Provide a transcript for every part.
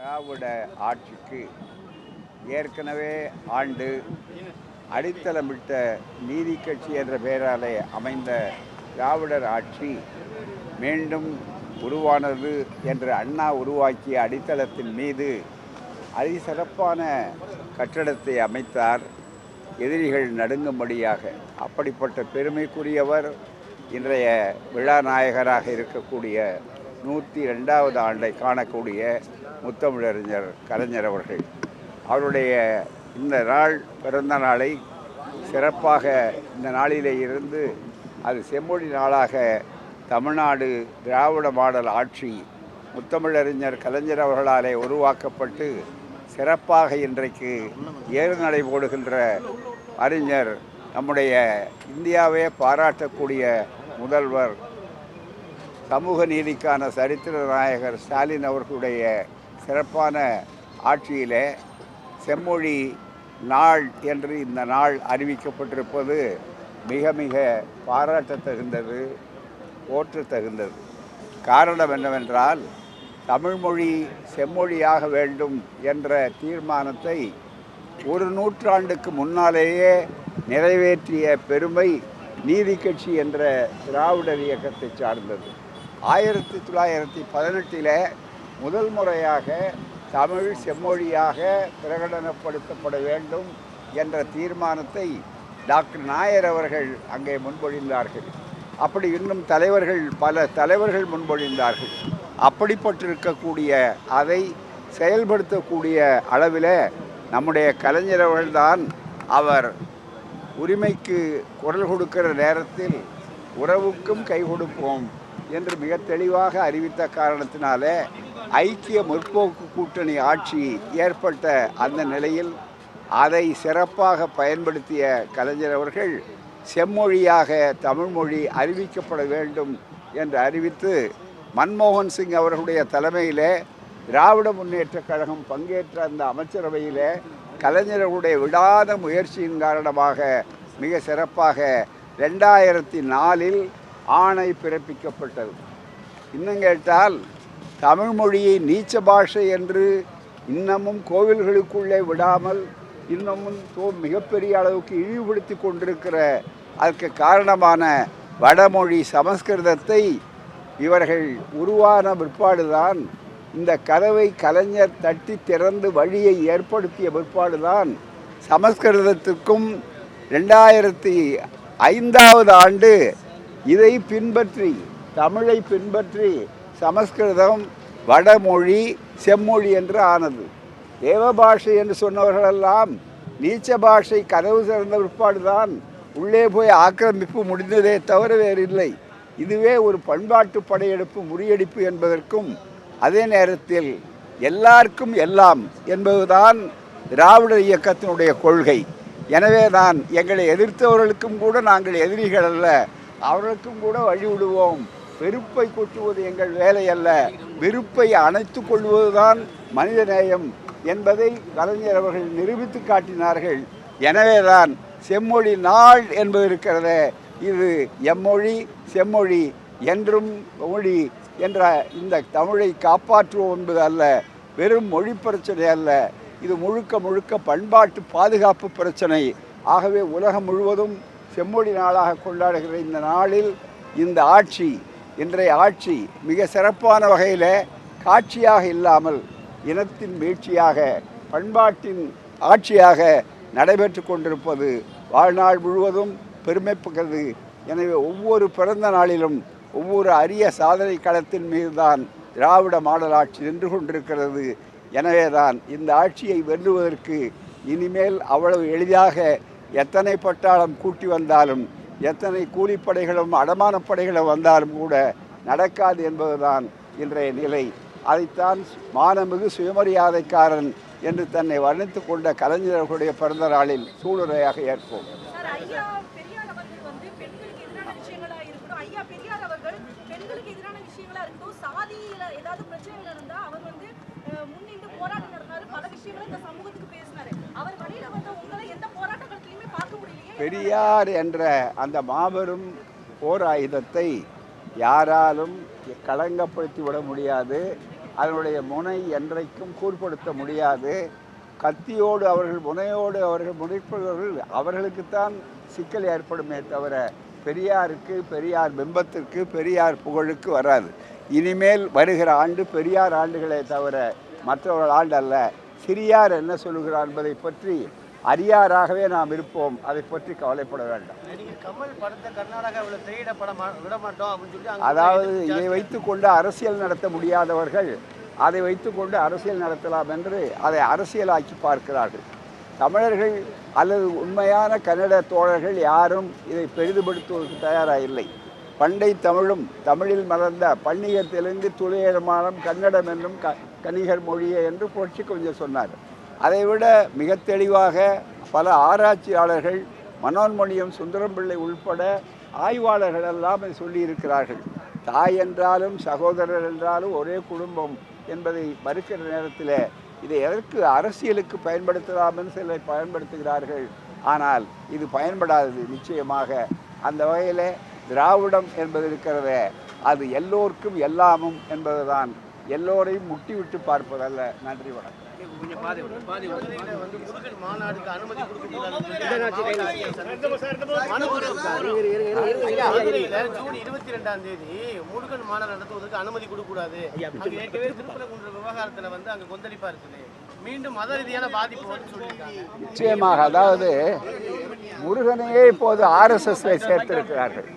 திராவிட ஆட்சிக்கு ஏற்கனவே ஆண்டு அடித்தளமிட்ட நீதி கட்சி என்ற பெயராலே அமைந்த திராவிடர் ஆட்சி மீண்டும் உருவானது என்று அண்ணா உருவாக்கிய அடித்தளத்தின் மீது அதிசிறப்பான கட்டடத்தை அமைத்தார். எதிரிகள் நடுங்கும்படியாக அப்படிப்பட்ட பெருமைக்குரியவர் இன்றைய விழா நாயகராக இருக்கக்கூடிய நூற்றி ரெண்டாவது ஆண்டை காணக்கூடிய முத்தமிழறிஞர் கலைஞர் அவர்கள். அவருடைய இந்த நாள் பிறந்த நாளை சிறப்பாக இந்த நாளிலே இருந்து அது செம்மொழி நாளாக தமிழ்நாடு திராவிட மாடல் ஆட்சி முத்தமிழறிஞர் கலைஞர் அவர்களாலே உருவாக்கப்பட்டு சிறப்பாக இன்றைக்கு ஏறுநடை போடுகின்ற அறிஞர் நம்முடைய இந்தியாவே பாராட்டக்கூடிய முதல்வர் சமூக நீதிக்கான சரித்திர நாயகர் ஸ்டாலின் அவர்களுடைய சிறப்பான ஆட்சியிலே செம்மொழி நாள் என்று இந்த நாள் அறிவிக்கப்பட்டிருப்பது மிக மிக பாராட்ட தகுந்தது போற்ற தகுந்தது காரணம் என்னவென்றால் தமிழ்மொழி செம்மொழியாக வேண்டும் என்ற தீர்மானத்தை ஒரு நூற்றாண்டுக்கு முன்னாலேயே நிறைவேற்றிய பெருமை நீதி கட்சி என்ற திராவிடர் இயக்கத்தை சார்ந்தது. ஆயிரத்தி தொள்ளாயிரத்தி பதினெட்டில் முதல் முறையாக தமிழ் செம்மொழியாக பிரகடனப்படுத்தப்பட வேண்டும் என்ற தீர்மானத்தை டாக்டர் நாயர் அவர்கள் அங்கே முன்மொழிந்தார்கள். அப்படி இன்னும் தலைவர்கள் பல தலைவர்கள் முன்மொழிந்தார்கள். அப்படிப்பட்டிருக்கக்கூடிய அதை செயல்படுத்தக்கூடிய அளவில் நம்முடைய கலைஞர் அவர்கள்தான் அவர் உரிமைக்கு குரல் கொடுக்கிற நேரத்தில் உறவுக்கும் கை கொடுப்போம் என்று மிக தெளிவாக அறிவித்த காரணத்தினாலே ஐக்கிய முற்போக்கு கூட்டணி ஆட்சி ஏற்பட்ட அந்த நிலையில் அதை சிறப்பாக பயன்படுத்திய கலைஞர் அவர்கள் செம்மொழியாக தமிழ்மொழி அறிவிக்கப்பட வேண்டும் என்று அறிவித்து மன்மோகன் சிங் அவர்களுடைய தலைமையிலே திராவிட முன்னேற்றக் கழகம் பங்கேற்ற அந்த அமைச்சரவையிலே கலைஞர்களுடைய விடாத முயற்சியின் காரணமாக மிக சிறப்பாக ரெண்டாயிரத்தி நாலில் ஆணை பிறப்பிக்கப்பட்டது. இன்னும் கேட்டால் தமிழ் மொழியை நீச்ச பாஷை என்று இன்னமும் கோவில்களுக்குள்ளே விடாமல் இன்னமும் தோ- மிகப்பெரிய அளவுக்கு இழிவுபடுத்தி கொண்டிருக்கிற அதற்கு காரணமான வடமொழி சமஸ்கிருதத்தை இவர்கள் உருவான பிற்பாடுதான் இந்த கதவை கலைஞர் தட்டி திறந்து வழியை ஏற்படுத்திய பிற்பாடுதான் சமஸ்கிருதத்துக்கும் ரெண்டாயிரத்தி ஐந்தாவது ஆண்டு இதை பின்பற்றி தமிழை பின்பற்றி சமஸ்கிருதம் வடமொழி செம்மொழி என்று ஆனது. தேவ பாஷை என்று சொன்னவர்களெல்லாம் நீச்ச பாஷை கதவு சிறந்த பிற்பாடுதான். உள்ளே போய் ஆக்கிரமிப்பு முடிந்ததே தவிர வேறில்லை. இதுவே ஒரு பண்பாட்டு படையெடுப்பு முறியடிப்பு என்பதற்கும் அதே நேரத்தில் எல்லாருக்கும் எல்லாம் என்பதுதான் திராவிடர் இயக்கத்தினுடைய கொள்கை. எனவே தான் எங்களை எதிர்த்தவர்களுக்கும் கூட நாங்கள் எதிரிகள் அல்ல. அவர்களுக்கும் கூட வழி விடுவோம் வெறுப்பை கொட்டுவது எங்கள் வேலை அல்ல. வெறுப்பை அணைத்து கொள்வதுதான் மனிதநேயம் என்பதை கலைஞர் அவர்கள் நிரூபித்து காட்டினார்கள். எனவேதான் செம்மொழி நாள் என்பது இருக்கிறது. இது எம்மொழி செம்மொழி என்றும் மொழி என்ற இந்த தமிழை காப்பாற்றுவோம் என்பது அல்ல. வெறும் மொழி பிரச்சனை அல்ல. இது முழுக்க முழுக்க பண்பாட்டு பாதுகாப்பு பிரச்சனை. ஆகவே உலகம் முழுவதும் செம்மொழி நாளாக கொண்டாடுகிற இந்த நாளில் இந்த ஆட்சி இன்றைய ஆட்சி மிக சிறப்பான வகையில் காட்சியாக இல்லாமல் இனத்தின் வீழ்ச்சியாக பண்பாட்டின் ஆட்சியாக நடைபெற்று கொண்டிருப்பது வாழ்நாள் முழுவதும் பெருமைப்புகிறது எனவே ஒவ்வொரு பிறந்த நாளிலும் ஒவ்வொரு அரிய சாதனை களத்தின் மீதுதான் திராவிட மாடல் ஆட்சி நின்று கொண்டிருக்கிறது. எனவேதான் இந்த ஆட்சியை வெல்லுவதற்கு இனிமேல் அவ்வளவு எளிதாக எத்தனை பட்டாளம் கூட்டி வந்தாலும் எத்தனை கூலிப்படைகளும் அடமானப் படைகளும் வந்தாலும் கூட நடக்காது என்பதுதான் இன்றைய நிலை. அதைத்தான் மானமிகு சுயமரியாதைக்காரன் என்று தன்னை வர்ணித்துக் கொண்ட கலைஞர்களுடைய பிறந்த நாளில் சூளுரையாக ஏற்போம். சாதியில ஏதாவது பிரச்சனைகள் இருந்தா அவர் வந்து முன்னின்று போராட்டம் நடத்தினாரு பல விஷயங்களை இந்த சமூக பெரியார் என்ற அந்த மாபெரும் போர் ஆயுதத்தை யாராலும் களங்கப்படுத்தி விட முடியாது. அதனுடைய முனை என்றைக்கும் கூர்படுத்த முடியாது. கத்தியோடு அவர்கள் முனையோடு அவர்கள் முனைப்பவர்கள் அவர்களுக்குத்தான் சிக்கல் ஏற்படுமே தவிர பெரியாருக்கு பெரியார் பிம்பத்திற்கு பெரியார் புகழுக்கு வராது. இனிமேல் வருகிற ஆண்டு பெரியார் ஆண்டுகளே தவிர மற்றவர்கள் ஆண்டு அல்ல சிறியார் என்ன சொல்லுகிறார் என்பதை பற்றி அரியாராகவே நாம் இருப்போம். அதை பற்றி கவலைப்பட வேண்டாம். அதாவது இதை. வைத்துக்கொண்டு அரசியல் நடத்த முடியாதவர்கள் அதை வைத்துக்கொண்டு அரசியல் நடத்தலாம் என்று அதை அரசியலாக்கி பார்க்கிறார்கள். தமிழர்கள் அல்லது உண்மையான கன்னட தோழர்கள் யாரும் இதை பெரிதுபடுத்துவதற்கு தயாராக இல்லை பண்டை தமிழும் தமிழில் மலர்ந்த பன்னிகர் தெலுங்கு துளையமானம் கன்னடம் என்றும் க கனிகர் மொழியே என்று புரட்சி கொஞ்சம் சொன்னார். அதைவிட மிக தெளிவாக பல ஆராய்ச்சியாளர்கள் மனோன்மணியம் சுந்தரம் பிள்ளை உள்பட ஆய்வாளர்கள் எல்லாம் சொல்லியிருக்கிறார்கள். தாய் என்றாலும் சகோதரர் என்றாலும் ஒரே குடும்பம் என்பதை மறுக்கிற நேரத்தில் இதை எதற்கு அரசியலுக்கு பயன்படுத்தலாம்னு சிலர் பயன்படுத்துகிறார்கள். ஆனால் இது பயன்படாதது நிச்சயமாக. அந்த வகையில் திராவிடம் என்பது இருக்கிறத. அது எல்லோருக்கும் எல்லாமும் என்பதுதான். எல்லோரையும் முட்டி விட்டு பார்ப்பதல்ல. நன்றி வணக்கம். மாநாடுக்கு அனுமதி மதுரையில ஜூன் இருபத்தி ரெண்டாம் தேதி முருகன் மாநாடு நடத்துவதற்கு அனுமதி கொடுக்க கூடாது ஏற்கனவே திருப்பரங்குன்ற விவகாரத்துல வந்து அங்க கொந்தளிப்பா இருக்குது மீண்டும் மத ரீதியான பாதிப்பு வந்து சொல்லியிருக்காங்க நிச்சயமாக அதாவது முருகனையே இப்போது ஆர்எஸ்எஸ்ல சேர்த்திருக்கிறார்கள்.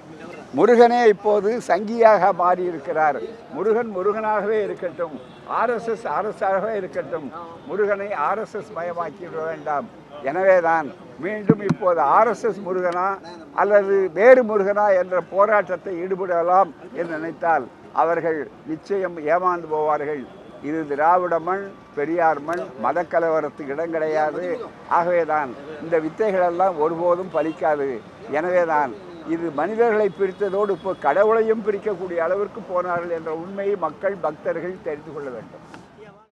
முருகனே இப்போது சங்கியாக மாறியிருக்கிறார். முருகன் முருகனாகவே இருக்கட்டும். ஆர்எஸ்எஸ் அரசாகவே இருக்கட்டும். முருகனை ஆர்எஸ்எஸ் மயமாக்கி விட வேண்டாம். எனவேதான் மீண்டும் இப்போது ஆர்எஸ்எஸ் முருகனா அல்லது வேறு முருகனா என்ற போராட்டத்தை ஈடுபடலாம் என்று நினைத்தால் அவர்கள் நிச்சயம் ஏமாந்து போவார்கள். இது திராவிட மண் பெரியார் மண் மதக்கலவரத்துக்கு இடம் கிடையாது. ஆகவேதான் இந்த வித்தைகளெல்லாம் ஒருபோதும் பலிக்காது. எனவேதான் இது மனிதர்களை பிரித்ததோடு இப்போ கடவுளையும் பிரிக்கக்கூடிய அளவிற்கு போனார்கள் என்ற உண்மையை மக்கள் பக்தர்கள் தெரிந்து கொள்ள வேண்டும்.